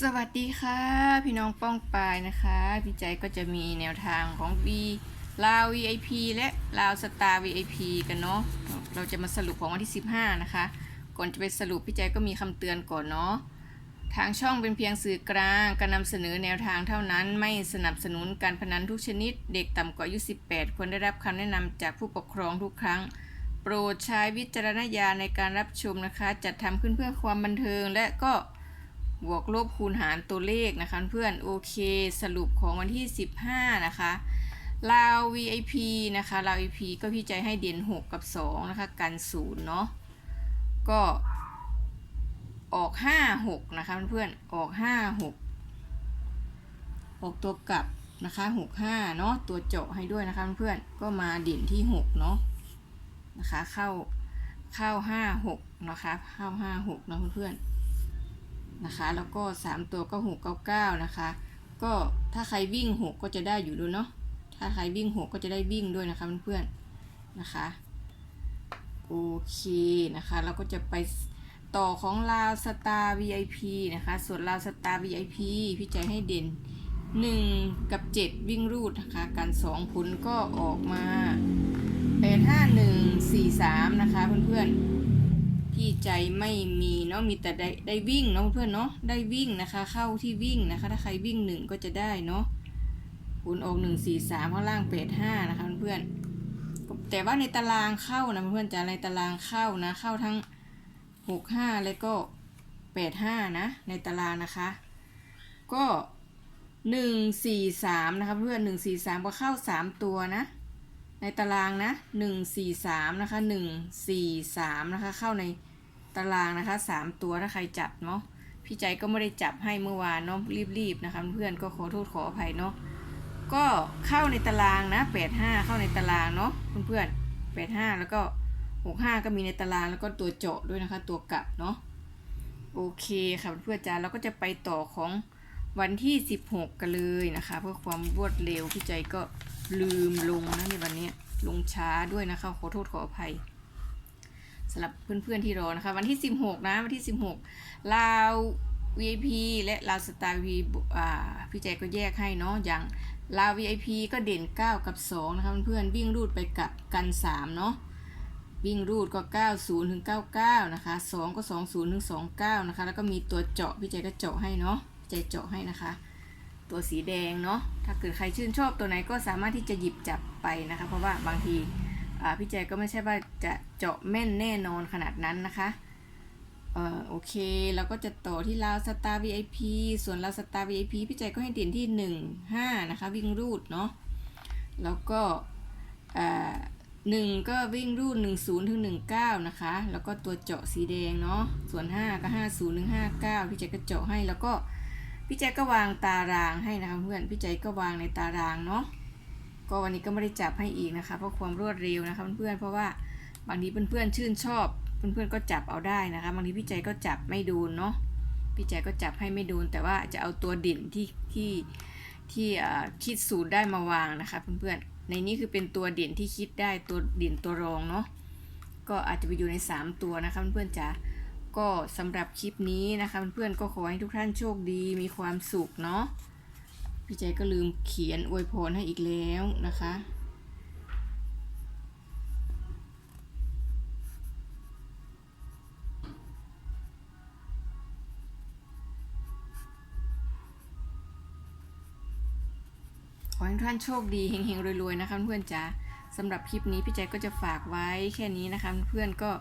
สวัสดีค่ะ พี่น้องป้องปายนะคะ พี่ใจก็จะมีแนวทางของ V ลาว VIP และลาวสตาร์ VIP กันเนาะเราจะมาสรุปของวันที่ 15 นะคะ ก่อนจะไปสรุปพี่ใจก็มีคำเตือนก่อนเนาะทางช่องเป็นเพียงสื่อกลางการนำเสนอแนวทางเท่านั้น ไม่สนับสนุนการพนันทุกชนิด เด็กต่ำกว่าอายุ 18 ควรได้รับคำแนะนำจากผู้ปกครองทุกครั้ง โปรดใช้วิจารณญาณในการรับชมนะคะ จัดทำขึ้นเพื่อความบันเทิงและก็ บวกลบคูณหารตัวเลขนะคะเพื่อนโอเคสรุปของวันที่ 15 นะคะลาว VIP นะคะลาว VIP ก็พี่ใจให้เด่น6 กับ 2 นะคะ กันศูนย์เนาะก็ออก 5 6 นะคะเพื่อนออก 5 6 ออกตัวกลับนะคะ6 5 เนาะตัวเจาะให้ด้วยนะคะเพื่อนก็มาเด่นที่ 6 เนาะนะคะเข้าเข้า 5 6 นะคะเข้า 5 6 นะเพื่อน นะคะ แล้วก็ 3 ตัวก็ 6 9 9 นะคะ ก็ถ้าใครวิ่ง 6 ก็จะได้อยู่ด้วยเนาะ ถ้าใครวิ่ง 6 ก็จะได้วิ่งด้วยนะคะเพื่อนๆนะคะ โอเคนะคะเราก็จะไปต่อของลาวสตาร์ VIP นะคะ ส่วนลาวสตาร์ VIP พี่ใจให้เด่น 1 กับ 7 วิ่งรูดนะคะ การ 2 ผลก็ออกมา8 5 1 4 3 นะคะเพื่อนๆี่ใจไม่มีเนาะมีแต่ได้ได้วิ่งเนาะเพื่อนเนาะได้วิ่งนะคะ เข้าที่วิ่งนะคะ ถ้าใครวิ่งหนึ่งก็จะได้เนาะคูณออกหนึ่งสี่สามข้างล่างแปดห้านะคะเพื่อนแต่ว่าในตารางเข้านะเพื่อนจะในตารางเข้านะ เข้าทั้งหกห้าแล้วก็แปดห้านะในตารางนะคะ ก็หนึ่งสี่สามนะคะเพื่อนหนึ่งสี่สามก็เข้าสามตัวนะในตารางนะหนึ่งสี่สามนะคะหนึ่งสี่สามนะคะเข้าใน ตารางนะคะสามตัวถ้าใครจับเนาะพี่ใจก็ไม่ได้จับให้เมื่อวานเนาะรีบๆนะคะเพื่อนก็ขอโทษขออภัยเนาะก็เข้าในตารางนะแปดห้าเข้าในตารางเนาะเพื่อนๆแปดห้าแล้วก็หกห้าก็มีในตารางแล้วก็ตัวเจาะด้วยนะคะ ตัวกลับเนาะโอเคค่ะเพื่อนๆจ้าเราก็จะไปต่อของวันที่ 16 กันเลยนะคะ เพื่อความรวดเร็วพี่ใจก็ลืมลงนะในวันนี้ลงช้าด้วยนะคะ ขอโทษขออภัย สำหรับเพื่อนๆที่รอนะคะ วันที่ 16 นะวันที่ 16 ลาว VIP และลาวสตาร์ VIP อ่าพี่ใจก็แยกให้เนาะอย่างลาว VIP ก็เด่น 9 กับ 2 นะคะเพื่อนๆวิ่งรูดไปกับกัน 3 เนาะวิ่งรูดก็ 90 ถึง 99 นะคะ 2 ก็ 20 ถึง 29 นะคะ แล้วก็มีตัวเจาะพี่ใจก็เจาะให้เนาะใจเจาะให้นะคะ ตัวสีแดงเนาะถ้าเกิดใครชื่นชอบตัวไหนก็สามารถที่จะหยิบจับไปนะคะ เพราะว่าบางที พี่ใจก็ไม่ใช่ว่าจะเจาะแม่นแน่นอนขนาดนั้นนะคะเออโอเคเราก็จะต่อที่ลาวสตาร์ VIP ส่วนลาวสตาร์ VIP พี่ใจก็ให้เด่นที่ 1 5 นะคะ วิ่งรูดเนาะแล้วก็อ่าหนึ่งก็วิ่งรูด 1 0ถึง19 นะคะ แล้วก็ตัวเจาะสีแดงเนาะส่วน 5 ก็ 50ถึง59 พี่ใจก็เจาะให้แล้วก็พี่ใจก็วางตารางให้นะคะเพื่อนพี่ใจก็วางในตารางเนาะ ก็วันนี้ก็ไม่ได้จับให้อีกนะคะเพราะความรวดเร็วนะคะเพื่อนๆเพราะว่าบางทีเพื่อนๆชื่นชอบ เพื่อนๆก็จับเอาได้นะคะบางทีพี่ใจก็จับไม่โดนเนาะพี่ใจก็จับให้ไม่โดนแต่ว่าจะเอาตัวเด่นที่ที่ที่คิดสูตรได้มาวางนะคะเพื่อนๆในนี้คือเป็นตัวเด่นที่คิดได้ตัวเด่นตัวรองเนาะก็อาจจะไปอยู่ใน 3 ตัวนะคะเพื่อนๆจ๋าก็สำหรับคลิปนี้นะคะเพื่อนๆก็ขอให้ทุกท่านโชคดีมีความสุขเนาะ พี่ใจก็ลืมเขียนอวยพรให้อีกแล้วนะคะ ขอให้ท่านโชคดีเฮงๆรวยๆนะคะเพื่อนจ๋าสำหรับคลิปนี้พี่ใจก็จะฝากไว้แค่นี้นะคะเพื่อนก็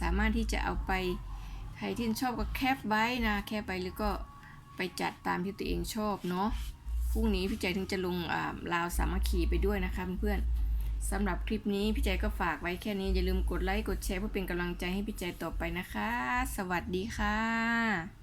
สามารถที่จะเอาไปใครที่ชอบก็แคปไว้นะ แคปไปหรือก็ไปจัดตามที่ตัวเองชอบเนาะ พรุ่งนี้พี่ใจถึงจะลงลาวสามัคคีไปด้วยนะคะเพื่อนๆสำหรับคลิปนี้พี่ใจก็ฝากไว้แค่นี้อย่าลืมกดไลค์กดแชร์เพื่อเป็นกำลังใจให้พี่ใจต่อไปนะคะ สวัสดีค่ะ